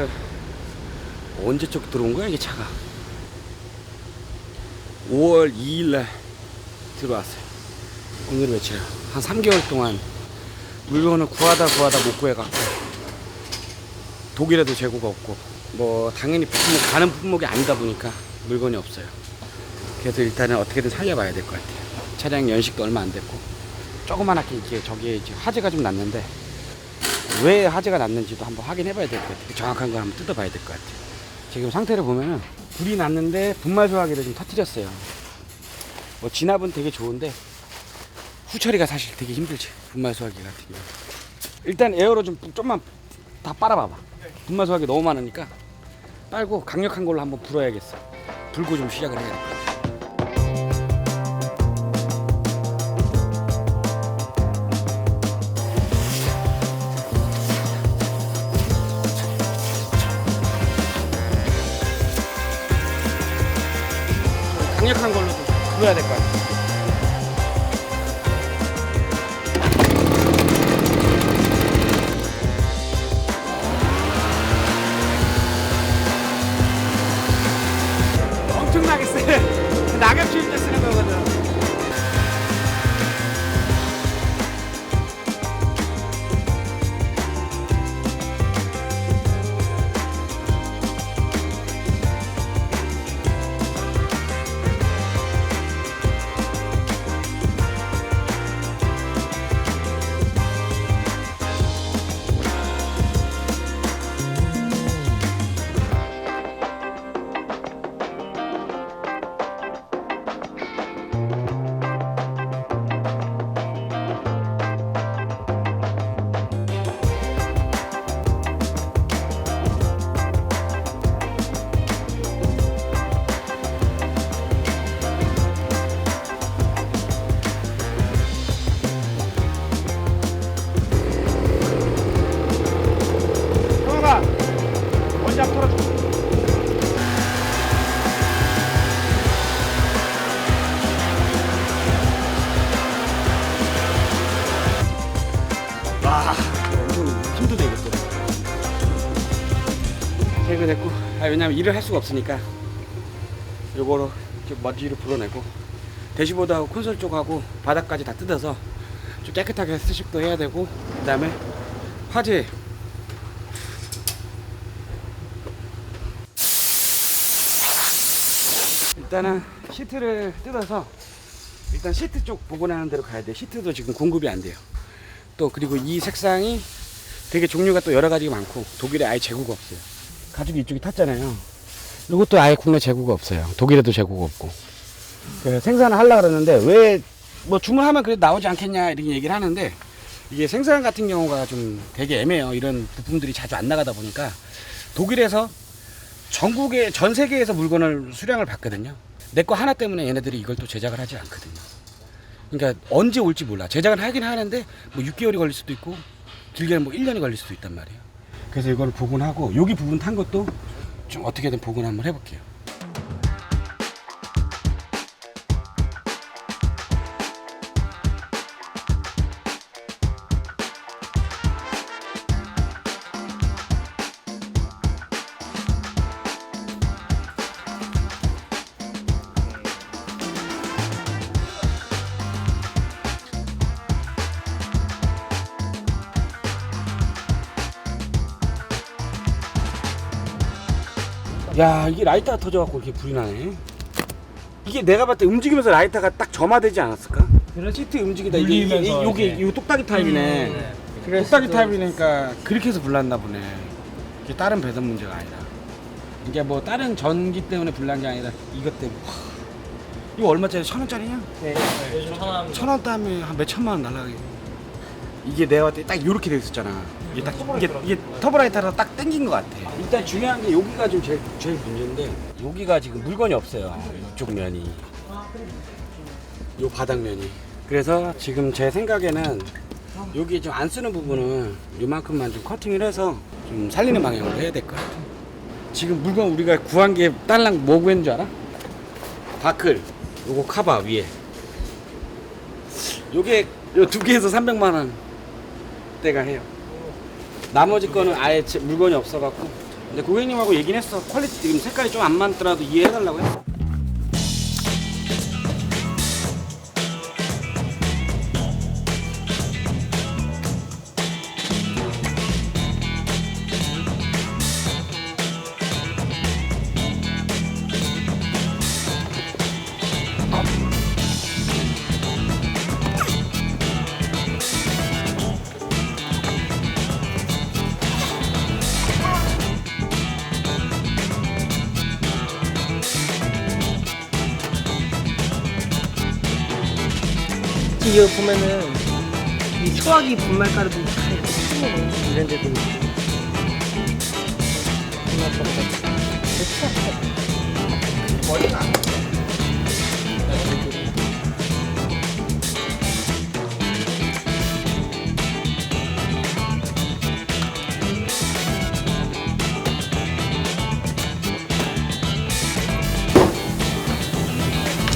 보니까 언제적 들어온 거야 이게 차가? 5월 2일 날 들어왔어요. 오늘 며칠이야 한 3개월 동안 물건을 구하다 구하다 못 구해갖고 독일에도 재고가 없고 뭐 당연히 품목, 가는 품목이 아니다 보니까 물건이 없어요. 그래서 일단은 어떻게든 살려봐야 될 것 같아요. 차량 연식도 얼마 안 됐고 조그만하게 이제 저기에 화재가 좀 났는데 왜 화재가 났는지도 한번 확인해 봐야 될 것 같아요. 정확한 걸 한번 뜯어 봐야 될 것 같아요. 지금 상태를 보면은 불이 났는데 분말 소화기를 좀 터뜨렸어요. 뭐 진압은 되게 좋은데 후처리가 사실 되게 힘들지 분말 소화기 같은 경우. 일단 에어로 좀 좀만 다 빨아 봐 봐. 분말 소화기 너무 많으니까 빨고 강력한 걸로 한번 불어야겠어. 불고 좀 시작을 해야 돼 강력한 걸로 좀 불어야 될 것 같아 엄 왜냐면 일을 할 수가 없으니까 요거로 머리를 불어내고 대시보드하고 콘솔 쪽하고 바닥까지 다 뜯어서 좀 깨끗하게 수식도 해야 되고 그 다음에 화재 일단은 시트를 뜯어서 일단 시트 쪽 복원하는 대로 가야 돼. 시트도 지금 공급이 안 돼요. 또 그리고 이 색상이 되게 종류가 또 여러 가지가 많고 독일에 아예 재고가 없어요. 가죽이 이쪽이 탔잖아요. 이것도 아예 국내 재고가 없어요. 독일에도 재고가 없고. 그래서 생산을 하려고 그러는데 왜 뭐 주문하면 그래도 나오지 않겠냐 이렇게 얘기를 하는데 이게 생산 같은 경우가 좀 되게 애매해요. 이런 부품들이 자주 안 나가다 보니까 독일에서 전국에 전 세계에서 물건을 수량을 받거든요. 내 거 하나 때문에 얘네들이 이걸 또 제작을 하지 않거든요. 그러니까 언제 올지 몰라. 제작은 하긴 하는데 뭐 6개월이 걸릴 수도 있고 길게는 뭐 1년이 걸릴 수도 있단 말이에요. 그래서 이걸 복원하고 여기 부분 탄 것도 좀 어떻게든 복원 한번 해볼게요. 야 이게 라이터가 터져갖고 이렇게 불이 나네. 이게 내가 봤을 때 움직이면서 라이터가 딱 점화되지 않았을까? 그렇지. 시트 움직이다 이게 이렇게. 요 똑딱이 타입이네. 그래서 똑딱이 타입이니까 그렇게 해서 불났나 보네. 이게 다른 배선 문제가 아니라. 이게 뭐 다른 전기 때문에 불난 게 아니라 이것 때문에. 와, 이거 얼마짜리? 천 원짜리냐? 네. 요즘 천안 천원 따면 한 몇 천만 원 날라가게. 이게 내가 봤을 때 딱 이렇게 돼 있었잖아. 이게 딱 이게, 이게 터보라이터로 딱 당긴 것 같아. 일단 중요한 게 여기가 좀 제일 제일 문제인데 여기가 지금 물건이 없어요. 이쪽 면이. 요 바닥면이. 그래서 지금 제 생각에는 여기 좀 안 쓰는 부분은 요만큼만 좀 커팅을 해서 좀 살리는 방향으로 해야 될 것 같아. 지금 물건 우리가 구한 게 딸랑 뭐 구했는 줄 알아? 바클, 요거 카바 위에. 요게 요 두 개에서 300만 원 대가 해요. 나머지 거는 아예 제- 물건이 없어갖고 근데 고객님하고 얘기는 했어. 퀄리티 지금 색깔이 좀 안 맞더라도 이해해달라고 했어. 이거 보면은 이 소화기 분말가루도 다 이렇게 쓰네 이런 데도 있고.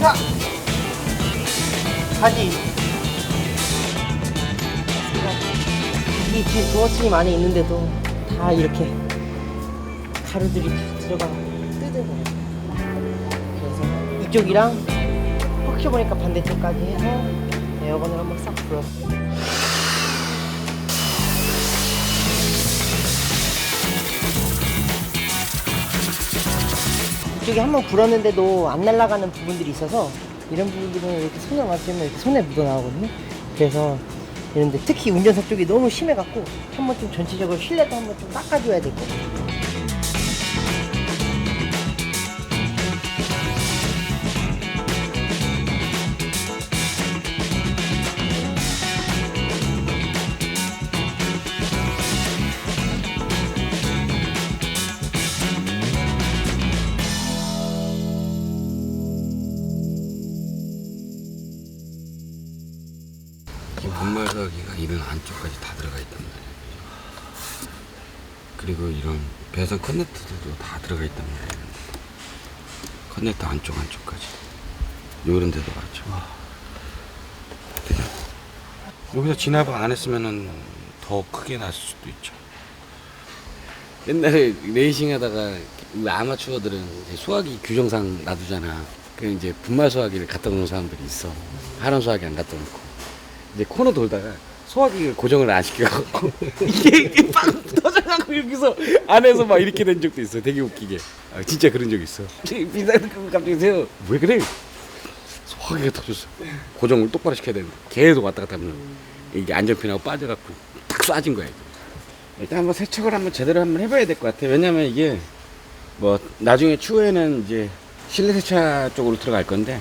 자, 바지. 이 뒤에 도어층이 많이 있는데도 다 이렇게 가루들이 다 들어가 뜯어요. 그래서 이쪽이랑 혹시 보니까 반대쪽까지 해서 에어건을 한번 싹 불어. 이쪽에 한번 불었는데도 안 날아가는 부분들이 있어서 이런 부분들은 이렇게 손을 맞으면 이렇게 손에 묻어 나오거든요. 그래서 이런데 특히 운전석 쪽이 너무 심해갖고 한번 좀 전체적으로 실내도 한 번 좀 닦아줘야 될 것 같아요. 안쪽까지 다 들어가 있단 말이에요. 그리고 이런 배선 커넥터들도 다 들어가 있단 말이에요. 커넥터 안쪽 안쪽까지. 요런 데도 맞죠. 여기서 진압을 안 했으면은 더 크게 났을 수도 있죠. 옛날에 레이싱 하다가 우리 아마추어들은 소화기 규정상 놔두잖아. 그 이제 분말 소화기를 갖다 놓는 사람들이 있어. 하는 소화기 안 갖다 놓고. 이제 코너 돌다가 소화기를 고정을 안 시켜갖고 이게, 이게 빵 터져갖고 여기서 안에서 막 이렇게 된 적도 있어. 되게 웃기게. 아, 진짜 그런 적 있어. 비상등 끄고 갑자기 세요. 왜 그래? 소화기가 터졌어. 고정을 똑바로 시켜야 되는데 계속 왔다 갔다 하면 이게 안전핀하고 빠져갖고 탁 쏴진 거야. 이게. 일단 한번 세척을 한번 제대로 한번 해봐야 될 것 같아. 왜냐면 이게 뭐 나중에 추후에는 이제 실내 세차 쪽으로 들어갈 건데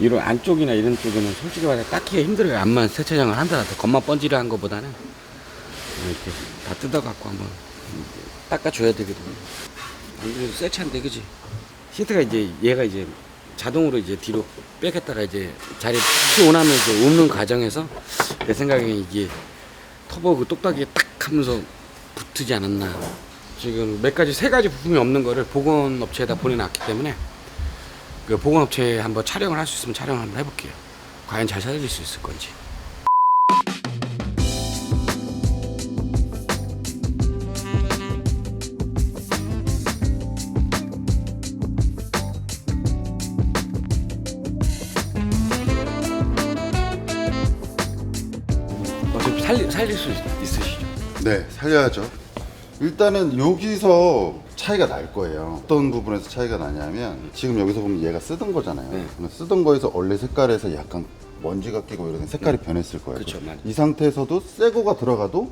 이런 안쪽이나 이런 쪽에는 솔직히 말해 닦기가 힘들어요. 암만 세차장을 한다라도 겉만 번지르한 것보다는 이렇게 다 뜯어갖고 한번 닦아줘야 되거든요. 안 그래도 새 차인데 그지? 시트가 이제 얘가 이제 자동으로 이제 뒤로 빼겠다가 이제 자리 피오나면 이제 옵는 과정에서 내 생각에 이게 터보 그 똑딱이에 딱 하면서 붙지 않았나. 지금 몇 가지 세 가지 부품이 없는 거를 보건업체에다 보내놨기 때문에 그 보건업체에 한번 촬영을 할 수 있으면 촬영을 한번 해볼게요. 과연 잘 살릴 수 있을 건지. 어차피 살릴 수 있, 있으시죠? 네, 살려야죠. 일단은 여기서 차이가 날 거예요. 어떤 부분에서 차이가 나냐면 지금 여기서 보면 얘가 쓰던 거잖아요. 네. 쓰던 거에서 원래 색깔에서 약간 먼지가 끼고 이런 색깔이 변했을 거예요. 그쵸, 맞아요. 이 상태에서도 새 거가 들어가도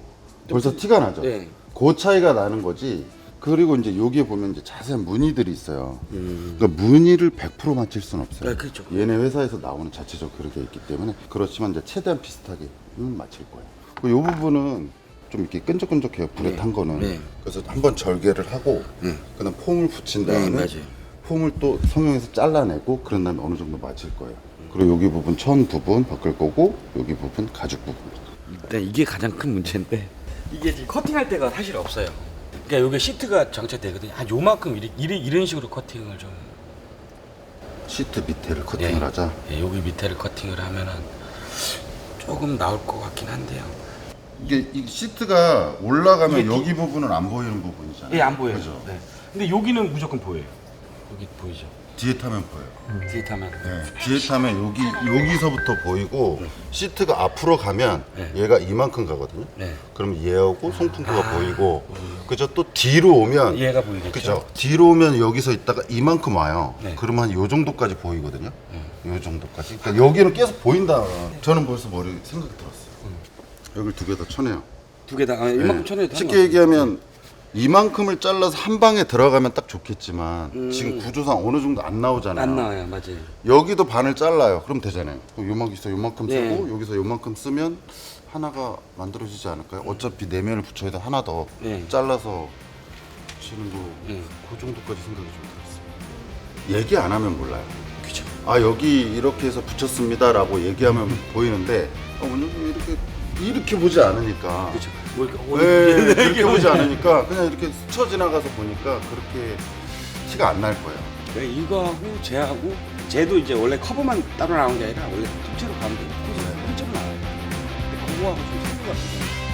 벌써 그- 티가 나죠. 네. 그 차이가 나는 거지. 그리고 이제 여기에 보면 이제 자세한 무늬들이 있어요. 음. 그러니까 무늬를 100% 맞출 수는 없어요. 네, 그렇죠. 얘네 회사에서 나오는 자체적으로 그런 게 있기 때문에 그렇지만 이제 최대한 비슷하게는 맞힐 거예요. 그리고 이 부분은 좀 이렇게 끈적끈적해요. 불에 네. 탄 거는. 네. 그래서 한번 절개를 하고 네. 그다음 폼을 붙인 네, 다음에 맞아요. 폼을 또 성형해서 잘라내고 그런 다음에 어느 정도 맞힐 거예요. 그리고 여기 부분 천 부분 바꿀 거고 여기 부분 가죽 부분. 일단 이게 가장 큰 문제인데 이게 지금 커팅할 때가 사실 없어요. 그러니까 여기 시트가 장착되거든요. 한 요만큼 이리, 이리, 이런 식으로 커팅을 좀 시트 밑에를 커팅을 네. 하자. 예, 여기 밑에를 커팅을 하면은 조금 나올 것 같긴 한데요. 이게 이 시트가 올라가면 이게 여기 부분은 안 보이는 부분이잖아요. 예, 안 보여요. 그죠? 네. 근데 여기는 무조건 보여요. 여기 보이죠? 뒤에 타면 보여요. 뒤에 타면. 네. 뒤에 타면 여기 여기서부터 보이고 시트가 앞으로 가면 네. 얘가 이만큼 가거든요. 네. 그럼 얘하고 송풍구가 아. 보이고 그죠? 또 뒤로 오면 얘가 보이겠죠? 그죠? 뒤로 오면 여기서 있다가 이만큼 와요. 네. 그러면 한 요 정도까지 보이거든요. 요 정도까지. 그러니까 여기는 계속 보인다. 저는 벌써 머리 생각이 들었어요. 여기를 두개 다 쳐내요. 두 개 다, 아, 이만큼 쳐내도 네. 쉽게 얘기하면 이만큼을 잘라서 한 방에 들어가면 딱 좋겠지만 지금 구조상 어느 정도 안 나오잖아요. 안 나와요, 맞아요. 여기도 반을 잘라요. 그럼 되잖아요. 그럼 요만큼에서 요만큼 네. 쓰고 여기서 요만큼 쓰면 하나가 만들어지지 않을까요? 어차피 네 면을 붙여야 돼 하나 더 네. 잘라서 붙이는 거. 네. 그 정도까지 생각이 좀 들었어요. 얘기 안 하면 몰라요. 그죠. 아 여기 이렇게 해서 붙였습니다라고 얘기하면 보이는데 아, 오늘 이렇게 이렇게 보지 않으니까. 그죠. 뭐 이렇게 네, 오늘 그렇게 보지 않으니까 그냥 이렇게 스쳐 지나가서 보니까 그렇게 티가 안 날 거예요. 네, 이거하고 쟤하고 쟤도 이제 원래 커브만 따로 나온 게 아니라 원래 통째로 가면 돼요. 통째로 나와요. 근데 그거하고 좀 같아요.